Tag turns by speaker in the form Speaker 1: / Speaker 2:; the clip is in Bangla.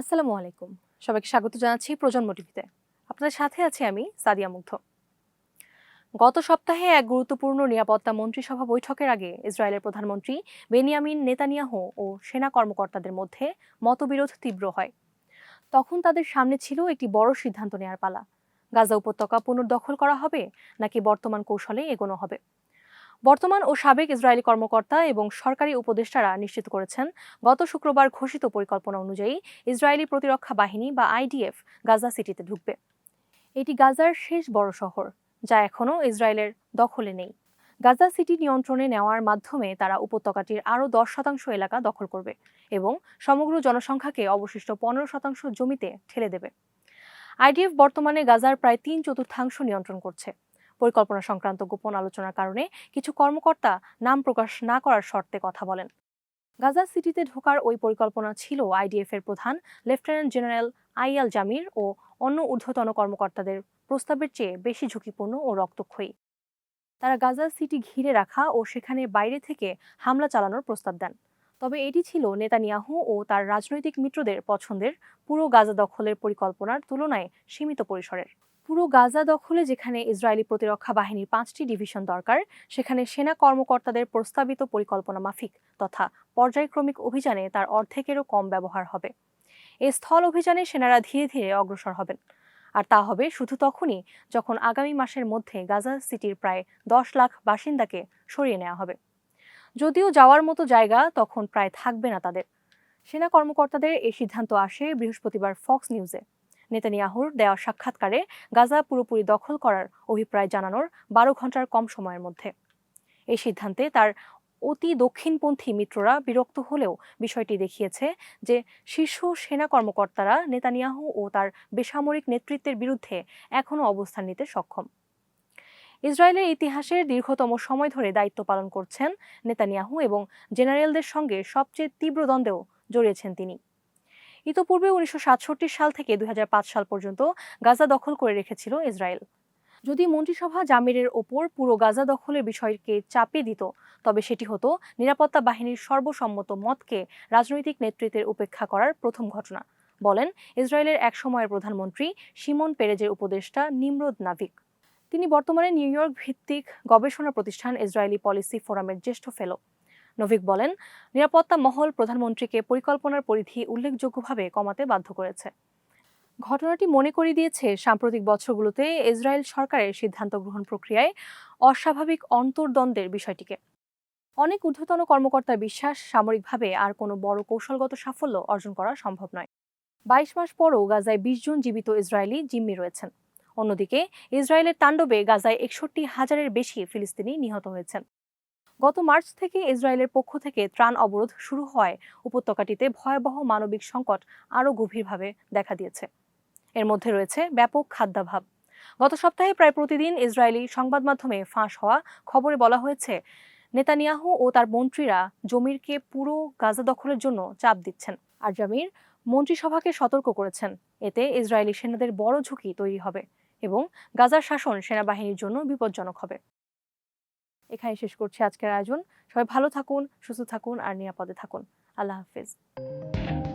Speaker 1: আসসালামু আলাইকুম সবাইকে স্বাগত জানাচ্ছি প্রজন্ম টিভিতে আপনার সাথে আছি আমি সাদিয়া মুগ্ধ গত সপ্তাহে এক গুরুত্বপূর্ণ নিরাপত্তা মন্ত্রিসভা বৈঠকের আগে ইসরায়েলের প্রধানমন্ত্রী বেনিয়ামিন নেতানিয়াহ ও সেনা কর্মকর্তাদের মধ্যে মতবিরোধ তীব্র হয় তখন তাদের সামনে ছিল একটি বড় সিদ্ধান্ত নেওয়ার পালা গাজা উপত্যকা পুনর্দখল করা হবে নাকি বর্তমান কৌশলে এগোনো হবে বর্তমান ও সাবেক ইসরায়েলি কর্মকর্তা এবং সরকারি উপদেষ্টারা নিশ্চিত করেছেন গত শুক্রবার ঘোষিত পরিকল্পনা অনুযায়ী ইসরায়েলি প্রতিরক্ষা বাহিনী বা আইডিএফ গাজা সিটিতে ঢুকবে এটি গাজার শেষ বড় শহর যা এখনও ইসরায়েলের দখলে নেই গাজা সিটি নিয়ন্ত্রণে নেওয়ার মাধ্যমে তারা উপত্যকাটির আরও দশ শতাংশ এলাকা দখল করবে এবং সমগ্র জনসংখ্যাকে অবশিষ্ট পনেরো শতাংশ জমিতে ঠেলে দেবে আইডিএফ বর্তমানে গাজার প্রায় তিন চতুর্থাংশ নিয়ন্ত্রণ করছে পরিকল্পনা সংক্রান্ত গোপন আলোচনার কারণে কিছু কর্মকর্তা নাম প্রকাশ না করার শর্তে কথা বলেন গাজা সিটিতে ঢোকার ওই পরিকল্পনা ছিল আইডিএফ এর প্রধান লেফটেন্যান্ট জেনারেল আইএল জামির ও অন্য ঊর্ধ্বতন কর্মকর্তাদের প্রস্তাবের চেয়ে বেশি ঝুঁকিপূর্ণ ও রক্তক্ষয়ী তারা গাজা সিটি ঘিরে রাখা ও সেখানে বাইরে থেকে হামলা চালানোর প্রস্তাব দেন তবে এটি ছিল নেতানিয়াহু ও তার রাজনৈতিক মিত্রদের পছন্দের পুরো গাজা দখলের পরিকল্পনার তুলনায় সীমিত পরিসরের পুরো গাজা দখলে যেখানে ইসরায়েলি প্রতিরক্ষা বাহিনীর পাঁচটি ডিভিশন দরকার সেখানে সেনা কর্মকর্তাদের প্রস্তাবিত পরিকল্পনা মাফিক তথা পর্যায়ক্রমিক অভিযানে তার অর্ধেকেরও কম ব্যবহার হবে এ স্থল অভিযানে সেনারা ধীরে ধীরে অগ্রসর হবেন আর তা হবে শুধু তখনই যখন আগামী মাসের মধ্যে গাজা সিটির প্রায় দশ লাখ বাসিন্দাকে সরিয়ে নেওয়া হবে যদিও যাওয়ার মতো জায়গা তখন প্রায় থাকবে না তাদের সেনা কর্মকর্তাদের এই সিদ্ধান্ত আসে বৃহস্পতিবার ফক্স নিউজে নেতানিয়াহুর দেওয়া সাক্ষাৎকারে গাজা পুরোপুরি দখল করার অভিপ্রায় জানানোর বারো ঘন্টার কম সময়ের মধ্যে এই সিদ্ধান্তে তার অতি দক্ষিণপন্থী মিত্ররা বিরক্ত হলেও বিষয়টি দেখিয়েছে যে শীর্ষ সেনা কর্মকর্তারা নেতানিয়াহু ও তার বেসামরিক নেতৃত্বের বিরুদ্ধে এখনও অবস্থান নিতে সক্ষম ইসরায়েলের ইতিহাসের দীর্ঘতম সময় ধরে দায়িত্ব পালন করছেন নেতানিয়াহু এবং জেনারেলদের সঙ্গে সবচেয়ে তীব্র দ্বন্দ্বেও জড়িয়েছেন তিনি ইতোপূর্বে উনিশশো সাল থেকে দুই সাল পর্যন্ত গাজা দখল করে রেখেছিল ইসরায়েল যদি মন্ত্রিসভা জামিরের ওপর পুরো গাজা দখলের বিষয়কে চাপিয়ে দিত তবে সেটি হতো নিরাপত্তা বাহিনীর সর্বসম্মত মতকে রাজনৈতিক নেতৃত্বের উপেক্ষা করার প্রথম ঘটনা বলেন ইসরায়েলের একসময়ের প্রধানমন্ত্রী সিমন পেরেজের উপদেষ্টা নিমরোদ নাভিক তিনি বর্তমানে নিউ ইয়র্ক ভিত্তিক গবেষণা প্রতিষ্ঠান ইসরায়েলি পলিসি ফোরামের জ্যেষ্ঠ ফেলো নভিক বলেন নিরাপত্তা মহল প্রধানমন্ত্রীকে পরিকল্পনার পরিধি উল্লেখযোগ্যভাবে কমাতে বাধ্য করেছে ঘটনাটি মনে করিয়ে দিয়েছে সাম্প্রতিক বছরগুলোতে ইসরায়েল সরকারের সিদ্ধান্ত গ্রহণ প্রক্রিয়ায় অস্বাভাবিক অন্তর্দ্বন্দ্বের বিষয়টিকে অনেক ঊর্ধ্বতন কর্মকর্তার বিশ্বাস সামরিকভাবে আর কোনো বড় কৌশলগত সাফল্য অর্জন করা সম্ভব নয় বাইশ মাস পরও গাজায় বিশ জন জীবিত ইসরায়েলি জিম্মি রয়েছেন অন্যদিকে ইসরায়েলের তাণ্ডবে গাজায় একষট্টি হাজারের বেশি ফিলিস্তিনি নিহত হয়েছেন গত মার্চ থেকে ইসরায়েলের পক্ষ থেকে ত্রাণ অবরোধ শুরু হয় উপত্যকাটিতে ভয়াবহ মানবিক সংকট আরও গভীরভাবে দেখা দিয়েছে এর মধ্যে রয়েছে ব্যাপক খাদ্যাভাব গত সপ্তাহে প্রায় প্রতিদিন ইসরায়েলি সংবাদ মাধ্যমে ফাঁস হওয়া খবরে বলা হয়েছে নেতানিয়াহু ও তার মন্ত্রীরা জমিরকে পুরো গাজা দখলের জন্য চাপ দিচ্ছেন আর জামির মন্ত্রিসভাকে সতর্ক করেছেন এতে ইসরায়েলি সেনাদের বড় ঝুঁকি তৈরি হবে এবং গাজার শাসন সেনাবাহিনীর জন্য বিপজ্জনক হবে এখানে শেষ করছি আজকের আয়োজন সবাই ভালো থাকুন সুস্থ থাকুন আর নিরাপদে থাকুন আল্লাহ হাফিজ